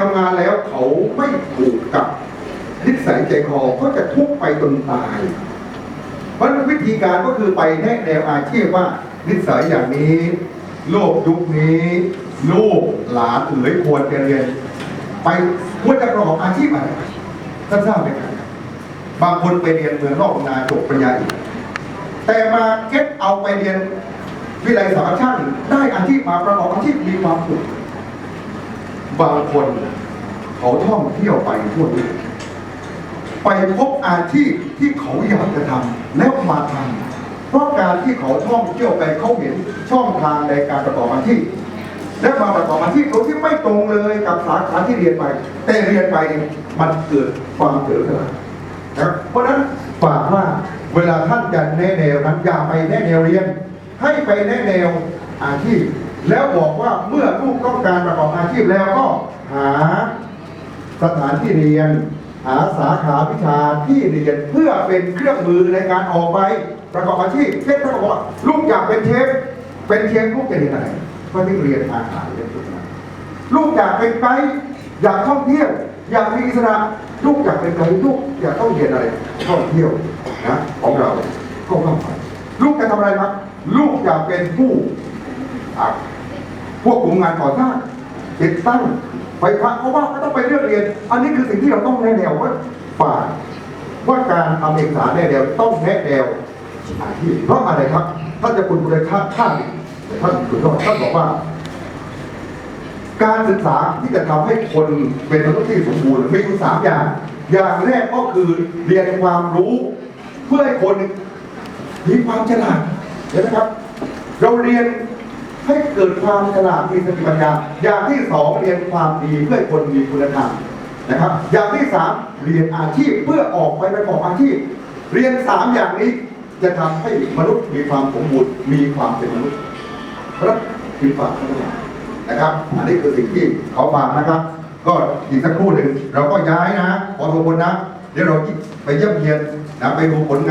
ทำงานแล้วเขาไม่ถูกกับนิสัยใจคอก็จะทุกไปจนตาย เพราะฉะนั้นวิธีการก็คือไปแนะแนวอาชีพว่า นิสัยอย่างนี้ โลกยุคนี้ ลูกหลานเอ๋ยควรจะเรียน ไปควรจะประกอบอาชีพอะไรท่านทราบไหมครับบางคนไปเรียนเมืองนอกนาจบปริญญาเอกแต่มาเก็ตเอาไปเรียนวิทยาลัยสารช่างได้อาชีพมาประกอบอาชีพมีความสุข บางคนเขาท่องเที่ยวไปทั่วโลกไปพบอาชีพที่เขาอยากจะทำแล้วมาทำเพราะการที่เขาท่องเที่ยวไปเขาเห็นช่องทางในการประกอบอาชีพและมาประกอบอาชีพโดยที่ไม่ตรงเลยกับสาขาที่เรียนไป แต่เรียนไปมันเกิดความเฉลียวฉลาดนะเพราะฉะนั้นฝากว่าเวลาท่านจะแนะแนวนั้นอย่าไปแนะแนวเรียน ให้ไปแนะแนวอาชีพแล้วบอกว่าเมื่อลูกต้องการประกอบ อาชีพแล้วก็หาสถานที่เรียน หาสาขาวิชาที่เรียนเพื่อเป็นเครื่องมือในการออกไปประกอบอาชีพเช่นถ้าบอกว่าลูกอยากเป็นเชฟเป็นเชฟลูกจะเรียนอะไรก็ต้องเรียนอาหารเรียนสุขภาพลูกอยากเป็นไกด์อยากท่องเที่ยวอยากมีอิสระลูกอยากเป็นไกด์ลูกอยากต้องเรียนอะไรท่องเที่ยวนะของเราก็เข้าไปลูกจะทำอะไรครับลูกอยากเป็นผู้พวกกลุ่มงานก่อสร้าง ติดตั้งไฟฟ้าเพราะว่าก็ต้องไปเลือกเรียน อันนี้คือสิ่งที่เราต้องแนะแนวว่าฝ่ายว่าการทำเอกสารแนะแนวต้องแนะแนวอาชีพเพราะอะไรครับท่านจะคุณบริชาท่านท่านคุณท่านบอกว่า การศึกษาที่จะทำให้คนเป็นมนุษย์ที่สมบูรณ์มีอยู่สามอย่าง อย่างแรกก็คือเรียนความรู้เพื่อให้คนมีความฉลาดเห็นไหมครับ เราเรียน ให้เกิดความฉลาดมีสติปัญญา อย่างที่สองเรียนความดีเพื่อคนมีคุณธรรมนะครับ อย่างที่สามเรียนอาชีพเพื่อออกไปประกอบอาชีพ เรียนสามอย่างนี้จะทำให้มนุษย์มีความสมบูรณ์มีความเป็นมนุษย์ราะคือฝากนะครับ อันนี้คือสิ่งที่เขาฝากนะครับ ก็อีกสักครู่หนึ่งเราก็ย้ายนะขอทุกคนนะ เดี๋ยวเราไปเยี่ยมเยียนนะไปดูผลงาน